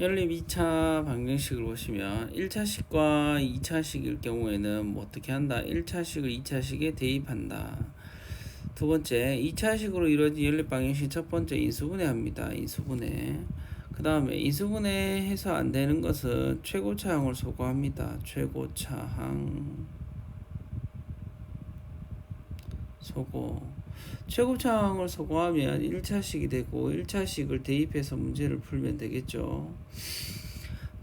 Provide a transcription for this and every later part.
연립 2차 방정식을 보시면 1차식과 2차식일 경우에는 뭐 어떻게 한다? 1차식을 2차식에 대입한다. 두 번째, 2차식으로 이루어진 연립 방정식 첫 번째 인수분해합니다. 인수분해. 그 다음에 인수분해해서 안 되는 것은 최고차항을 소거합니다. 최고차항 소거. 최고차항을 소거하면 1차식이 되고 1차식을 대입해서 문제를 풀면 되겠죠.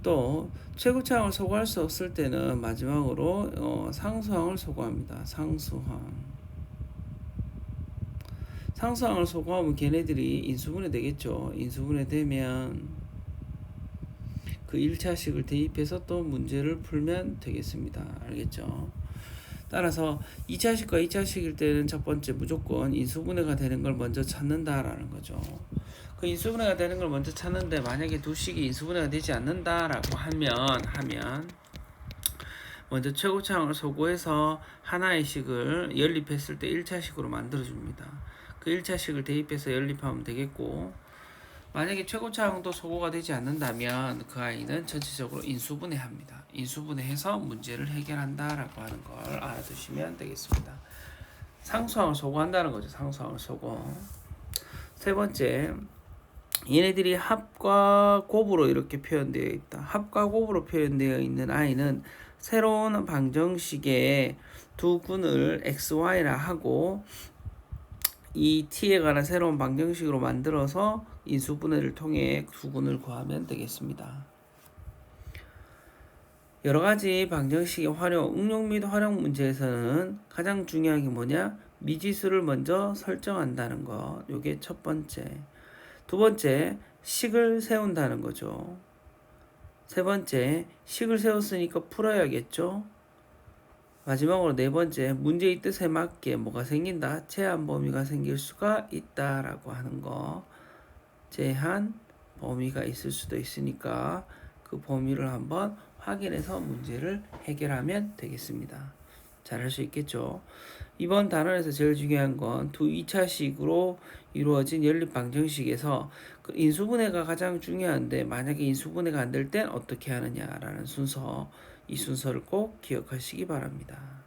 또 최고차항을 소거할 수 없을 때는 마지막으로 어, 상수항을 소거합니다. 상수항. 상수항을 소거하면 걔네들이 인수분해 되겠죠. 인수분해 되면 그 1차식을 대입해서 또 문제를 풀면 되겠습니다. 알겠죠? 따라서 2차식과 2차식일 때는 첫 번째 무조건 인수분해가 되는 걸 먼저 찾는다라는 거죠. 그 인수분해가 되는 걸 먼저 찾는데 만약에 두 식이 인수분해가 되지 않는다라고 하면 하면 먼저 최고차항을 소거해서 하나의 식을 연립했을 때 1차식으로 만들어 줍니다. 그 1차식을 대입해서 연립하면 되겠고 만약에 최고차항도 소거가 되지 않는다면 그 아이는 전체적으로 인수분해 합니다. 인수분해해서 문제를 해결한다라고 하는 걸 알아두시면 되겠습니다. 상수항을 소거한다는 거죠. 상수항을 소거. 세 번째, 얘네들이 합과 곱으로 이렇게 표현되어 있다. 합과 곱으로 표현되어 있는 아이는 새로운 방정식의 두 군을 x, y라 하고 이 t에 관한 새로운 방정식으로 만들어서 인수분해를 통해 두군을 구하면 되겠습니다. 여러 가지 방정식의 활용, 응용 및 활용 문제에서는 가장 중요한 게 뭐냐? 미지수를 먼저 설정한다는 것. 요게 첫 번째. 두 번째, 식을 세운다는 거죠. 세 번째, 식을 세웠으니까 풀어야겠죠? 마지막으로 네 번째, 문제의 뜻에 맞게 뭐가 생긴다? 제한 범위가 생길 수가 있다라고 하는 거. 제한 범위가 있을 수도 있으니까 그 범위를 한번 확인해서 문제를 해결하면 되겠습니다. 잘 할 수 있겠죠. 이번 단원에서 제일 중요한 건 두 2차식으로 이루어진 연립 방정식에서 그 인수분해가 가장 중요한데 만약에 인수분해가 안 될 땐 어떻게 하느냐라는 순서 이 순서를 꼭 기억하시기 바랍니다.